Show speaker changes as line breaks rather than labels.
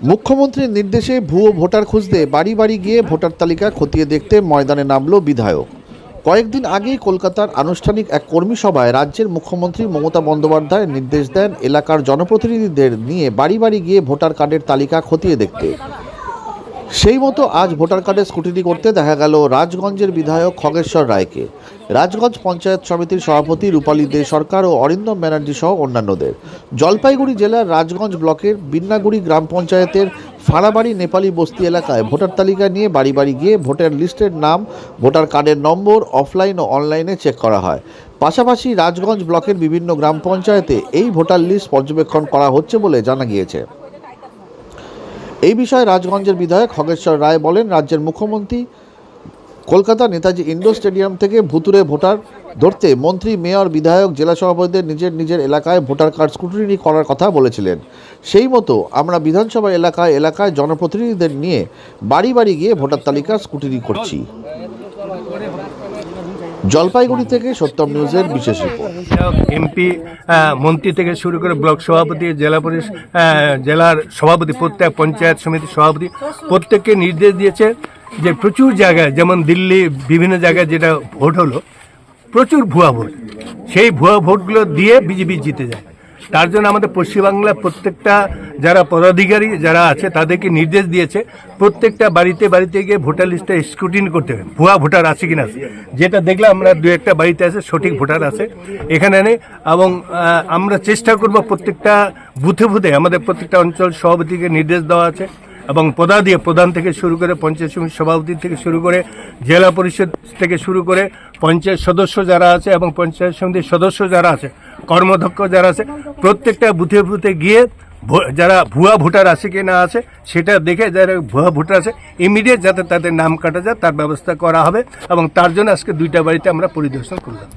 মুখ্যমন্ত্রীর নির্দেশে ভুয়ো ভোটার খুঁজতে বাড়ি বাড়ি গিয়ে ভোটার তালিকা খতিয়ে দেখতে ময়দানে নামল বিধায়ক। কয়েকদিন আগেই কলকাতার আনুষ্ঠানিক এক কর্মী সভায় রাজ্যের মুখ্যমন্ত্রী মমতা বন্দ্যোপাধ্যায় নির্দেশ দেন এলাকার জনপ্রতিনিধিদের নিয়ে বাড়ি বাড়ি গিয়ে ভোটার কার্ডের তালিকা খতিয়ে দেখতে। সেই মতো আজ ভোটার কার্ডের স্কুটিনি করতে দেখা গেল রাজগঞ্জের বিধায়ক খগেশ্বর রায়কে। রাজগঞ্জ পঞ্চায়েত সমিতির সভাপতি রূপালী দে সরকার ও অরিন্দম ব্যানার্জি সহ অন্যান্যদের। জলপাইগুড়ি জেলার রাজগঞ্জ ব্লকের বিন্নাগুড়ি গ্রাম পঞ্চায়েতের ফাড়াবাড়ি নেপালি বস্তি এলাকায় ভোটার তালিকা নিয়ে বাড়ি বাড়ি গিয়ে ভোটার লিস্টের নাম, ভোটার কার্ডের নম্বর, অফলাইন ও অনলাইনে চেক করা হয়। পাশাপাশি রাজগঞ্জ ব্লকের বিভিন্ন গ্রাম পঞ্চায়েতে এই ভোটার লিস্ট পর্যবেক্ষণ করা হচ্ছে বলে জানা গিয়েছে। এই বিষয়ে রাজগঞ্জের বিধায়ক খগেশ্বর রায় বলেন, রাজ্যের মুখ্যমন্ত্রী কলকাতা নেতাজি ইন্ডোর স্টেডিয়াম থেকে ভুতুরে ভোটার ধরতে মন্ত্রী, মেয়র, বিধায়ক, জেলা সভাপতিদের নিজের নিজের এলাকায় ভোটার কার্ড স্ক্রুটিনি করার কথা বলেছিলেন। সেই মতো আমরা বিধানসভা এলাকায় এলাকায় জনপ্রতিনিধিদের নিয়ে বাড়ি বাড়ি গিয়ে ভোটার তালিকা স্ক্রুটিনি করছি। জলপাইগুড়ি থেকে সত্যম নিউজের বিশেষ রিপোর্ট।
এমপি মন্ত্রী থেকে শুরু করে ব্লক সভাপতি, জেলা পরিষদ জেলার সভাপতি, প্রত্যেক পঞ্চায়েত সমিতির সভাপতি, প্রত্যেককে নির্দেশ দিয়েছে যে প্রচুর জায়গায়, যেমন দিল্লি, বিভিন্ন জায়গায় যেটা ভোট হলো, প্রচুর ভুয়া ভোট। সেই ভুয়া ভোটগুলো দিয়ে বিজেপি জিতে যায়। তার জন্য আমাদের পশ্চিমবাংলার প্রত্যেকটা যারা পদাধিকারী যারা আছে, তাদেরকে নির্দেশ দিয়েছে প্রত্যেকটা বাড়িতে বাড়িতে গিয়ে ভোটার লিস্টটা স্ক্রুটিন করতে হবে। ভুয়া ভোটার আছে কিনা? যেটা দেখলাম আমরা দু একটা বাড়িতে আছে, সঠিক ভোটার আছে। এখানে নেই এবং আমরা চেষ্টা করব প্রত্যেকটা বুথে বুথে, আমাদের প্রত্যেকটা অঞ্চল সভাপতিকে নির্দেশ দেওয়া আছে। এবং পদা দিয়ে প্রধান থেকে শুরু করে পঞ্চায়েত সমিতি সভাপতি থেকে শুরু করে জেলা পরিষদ থেকে শুরু করে পঞ্চায়েত সদস্য যারা আছে এবং পঞ্চায়েত সমিতির সদস্য যারা আছে কর্মদক্ষ যারা আছে, প্রত্যেকটা বুথে বুথে গিয়ে যারা ভুয়া ভোটার আছে কি না আছে, সেটা দেখে যারা ভুয়া ভোটার আছে ইমিডিয়েট যাতে তাদের নাম কাটা যায়, তার ব্যবস্থা করা হবে এবং তার জন্য আজকে দুইটা বাড়িতে আমরা পরিদর্শন করলাম।